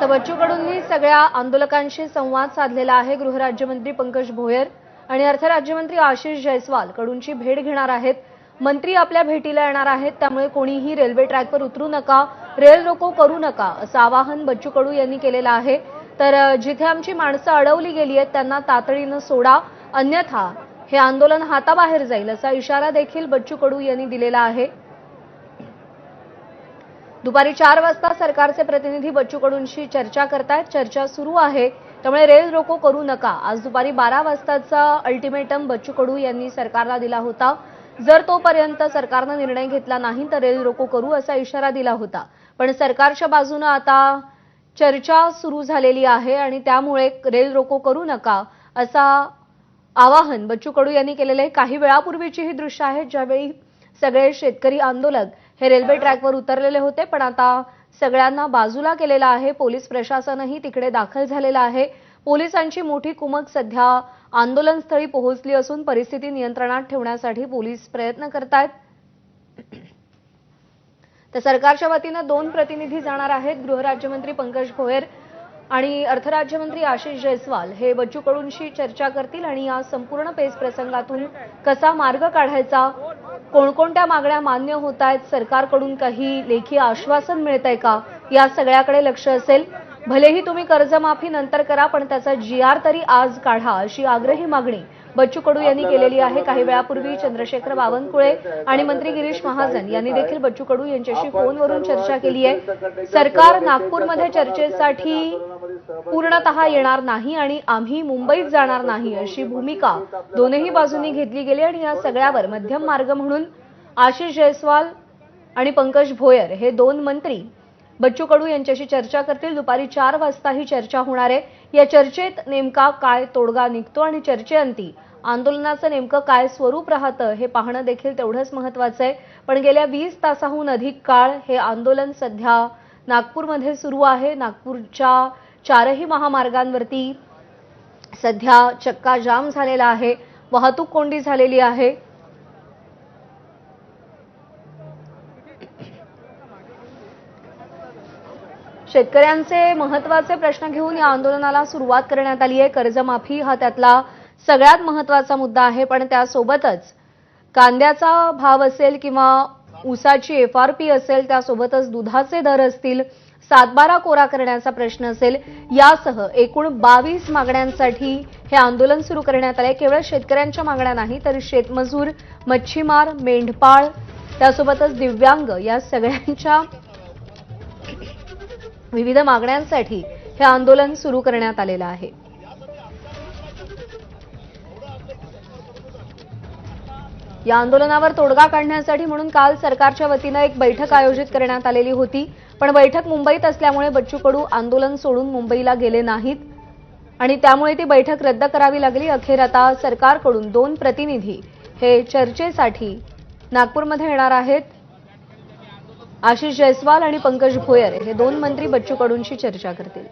तर बच्चू कडूंनी सगळ्या आंदोलकांशी संवाद साधलेला आहे. गृहराज्यमंत्री पंकज भोयर आणि अर्थराज्यमंत्री आशिष जयस्वाल कडूंची भेट घेणार आहेत. मंत्री आपल्या भेटीला येणार आहेत. त्यामुळे कोणीही रेल्वे ट्रॅकवर उतरू नका रेल रोको करू नका असं आवाहन बच्चू कडू यांनी केलेलं आहे. तर जिथे आमची माणसं अडवली गेली आहेत त्यांना तातडीनं सोडा. अन्यथा हे आंदोलन हाताबाहेर जाईल असा इशारा देखील बच्चू कडू यांनी दिलेला आहे. दुपारी चार वाजता सरकारचे प्रतिनिधी बच्चू कडूंशी चर्चा करतायत. चर्चा सुरू आहे. त्यामुळे रेल रोको करू नका. आज दुपारी बारा वाजताचा अल्टिमेटम बच्चू कडू यांनी सरकारला दिला होता. जर तोपर्यंत सरकारनं निर्णय घेतला नाही तर रेल रोको करू असा इशारा दिला होता. पण सरकारच्या बाजूनं आता चर्चा सुरू झालेली आहे आणि त्यामुळे रेल रोको करू नका असा आवाहन बच्चू कडू यांनी केलेलं आहे. काही वेळापूर्वीची ही दृश्य आहेत ज्यावेळी सगळे शेतकरी आंदोलक हे रेल्वे ट्रॅकवर उतरलेले होते पण आता सगळ्यांना बाजूला केलेलं आहे. पोलीस प्रशासनही तिकडे दाखल झालेलं आहे. पोलिसांची मोठी कुमक सध्या आंदोलनस्थळी पोहोचली असून परिस्थिती नियंत्रणात ठेवण्यासाठी पोलीस प्रयत्न करतायत. तर सरकारच्या वतीनं दोन प्रतिनिधी जाणार आहेत गृहराज्यमंत्री पंकज भोयर आणि अर्थराज्यमंत्री आशिष जयस्वाल हे बच्चू कडूंशी चर्चा करतील आणि या संपूर्ण पेच प्रसंगातून कसा मार्ग काढायचा कोणकोणत्या मागण्या मान्य होत आहेत? सरकारकडून काही लेखी आश्वासन मिळत आहे का? या सगळ्याकडे लक्ष असेल. भलेही तुम्ही कर्जमाफी नंतर करा पण त्याचा जी आर तरी आज काढा अशी आग्रही मागणी बच्चू कडू यांनी केलेली आहे. काही वेळापूर्वी चंद्रशेखर बावनकुळे आणि मंत्री गिरीश महाजन यांनी देखील बच्चू कडू यांच्याशी फोनवरून चर्चा केली आहे. सरकार नागपूरमध्ये चर्चेसाठी पूर्णतः येणार नाही आणि आम्ही मुंबईत जाणार नाही अशी भूमिका दोनही बाजूंनी घेतली गेली आणि या सगळ्यावर मध्यम मार्ग म्हणून आशिष जयस्वाल आणि पंकज भोयर हे दोन मंत्री बच्चू कडू यांच्याशी चर्चा करतील. दुपारी चार वाजता ही चर्चा होणार आहे. या चर्चेत नेमका काय तोडगा निघतो आणि चर्चेअंती आंदोलनाचं नेमकं काय स्वरूप राहतं हे पाहणं देखील तेवढंच महत्वाचं आहे. पण गेल्या वीस तासाहून अधिक काळ हे आंदोलन सध्या नागपूरमध्ये सुरू आहे. नागपूरच्या चारही महामार्गांवरती सध्या चक्का जाम झालेला आहे. वाहतूक कोंडी झालेली आहे. शेतकऱ्यांचे महत्त्वाचे प्रश्न घेऊन या आंदोलनाला सुरुवात करण्यात आली आहे कर्जमाफी हा त्यातला सगळ्यात महत्त्वाचा मुद्दा आहे पण त्यासोबतच कांद्याचा भाव असेल किंवा ऊसाची एफ आर पी असेल त्यासोबतच दुधाचे दर असतील सातबारा कोरा करण्याचा प्रश्न असेल यासह एकूण बावीस मागण्यांसाठी हे आंदोलन सुरू करण्यात आले केवळ शेतकऱ्यांच्या मागण्या नाही तर शेतमजूर मच्छीमार मेंढपाळ त्यासोबतच दिव्यांग या सगळ्यांच्या विविध मागण्यांसाठी हे आंदोलन सुरू करण्यात आलेलं आहे. या आंदोलनावर तोडगा काढण्यासाठी म्हणून काल सरकारच्या वतीनं एक बैठक आयोजित करण्यात आलेली होती. पण बैठक मुंबईत असल्यामुळे बच्चू कडू आंदोलन सोडून मुंबईला गेले नाहीत आणि त्यामुळे ती बैठक रद्द करावी लागली. अखेर आता सरकारकडून दोन प्रतिनिधी हे चर्चेसाठी नागपूरमध्ये येणार आहेत. आशिष जयस्वाल आणि पंकज भोयर हे दोन मंत्री बच्चू कडूंशी चर्चा करतील.